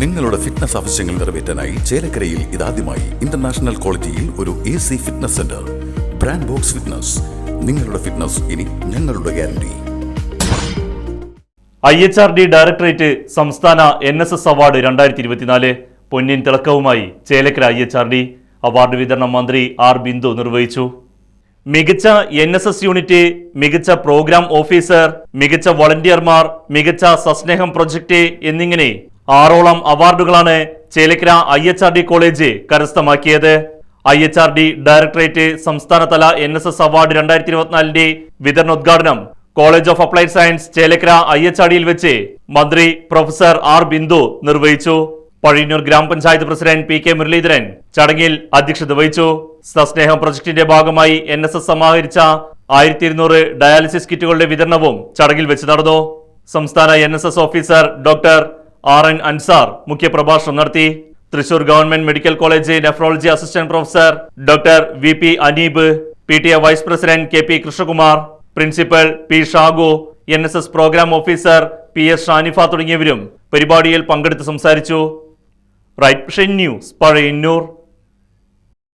നിങ്ങളുടെ ഫിറ്റ്നസ് ആവശ്യങ്ങൾ നിറവേറ്റാനായി ചേലക്കരയിൽ ഇതാദ്യമായി ഇന്റർനാഷണൽ ക്വാളിറ്റിയിൽ ഒരു A C fitness centre brand box fitness നിങ്ങളുടെ ഫിറ്റ്നസ് ഇനി ഞങ്ങളുടെ guarantee I H R D directorate സംസ്ഥാന എൻ എസ് എസ് അവാർഡ് രണ്ടായിരത്തി ഇരുപത്തിനാല് പൊന്നിൻ തിളക്കവുമായി Chelakkara I H R D award വിതരണം മന്ത്രി ആർ ബിന്ദു നിർവഹിച്ചു. മികച്ച എൻ എസ് എസ് യൂണിറ്റ് മികച്ച പ്രോഗ്രാം ഓഫീസർ മികച്ച വളണ്ടിയർമാർ മികച്ച സസ്നേഹം പ്രൊജക്ട് എന്നിങ്ങനെ ആറോളം അവാർഡുകളാണ് Chelakkara I H R D college കരസ്ഥമാക്കിയത്. I H R D directorate സംസ്ഥാനതല എൻ എസ് എസ് അവാർഡ് രണ്ടായിരത്തി ഇരുപത്തിനാലിന്റെ വിതരണോദ്ഘാടനം college of applied science Chelakkara I H R ഡിയിൽ വെച്ച് മന്ത്രി പ്രൊഫസർ ആർ ബിന്ദു നിർവഹിച്ചു. പഴയന്നൂർ ഗ്രാമപഞ്ചായത്ത് പ്രസിഡന്റ് പി കെ മുരളീധരൻ ചടങ്ങിൽ അധ്യക്ഷത വഹിച്ചു. സസ്നേഹം പ്രൊജക്ടിന്റെ ഭാഗമായി എൻ എസ് എസ് സമാഹരിച്ച ആയിരത്തി ഇരുന്നൂറ് ഡയാലിസിസ് കിറ്റുകളുടെ വിതരണവും ചടങ്ങിൽ വെച്ച് നടന്നു. സംസ്ഥാന N officer doctor R N Ansar മുഖ്യപ്രഭാഷണം നടത്തി. Thrissur government medical college nephrology assistant professor doctor V P Aneeb P T A vice president K P Krishnakumar principal P Shagu N S S programme officer P S Shanifa തുടങ്ങിയവരും പരിപാടിയിൽ പങ്കെടുത്ത് സംസാരിച്ചു. Right news Pazhayannur.